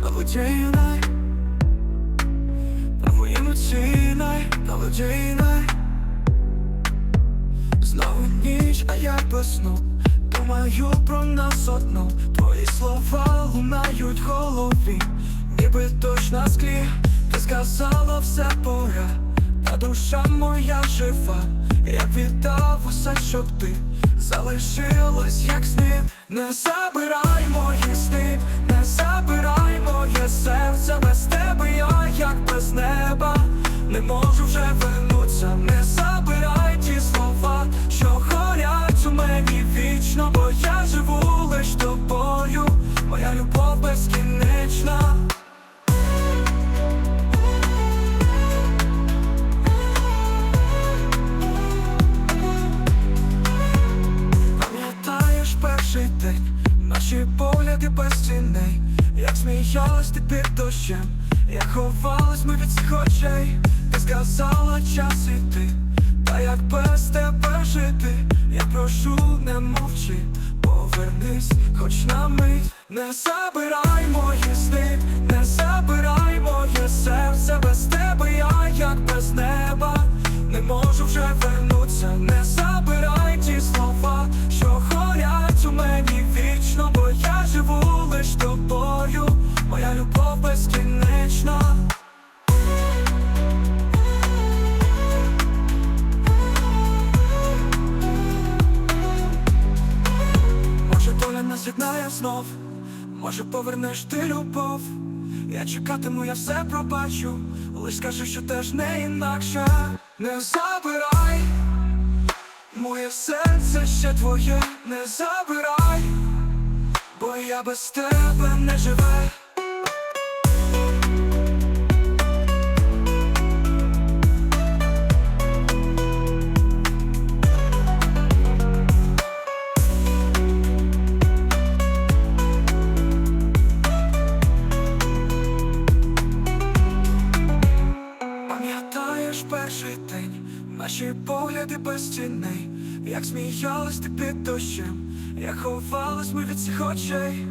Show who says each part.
Speaker 1: Наводійний Право емоційний, наводійний Знову ніч, а я без сну Думаю про нас одну Твої слова лунають в голові. Ніби склі. Ти сказала все пора. Та душа моя жива. Я віддав усе, щоб ти Залишилась як сни Не забирай мої сни Не забирай моє серце Без тебе я наші погляди без ціни Як сміялась ти під дощем, як ховалась ми від цих очей? Ти сказала час іти, та як без тебе жити? Я прошу, не мовчи, повернись, хоч на мить. Не забирай мої сни, не забирай моє серце доля знов, може повернеш ти любов. Я чекатиму, я все пробачу, лиш скажи, що теж не інакше. Не забирай моє серце ще твоє, не забирай, бо я без тебе не живе. Наші погляди без тіней, як сміялись ти під дощем, як ховались ми від цих очей.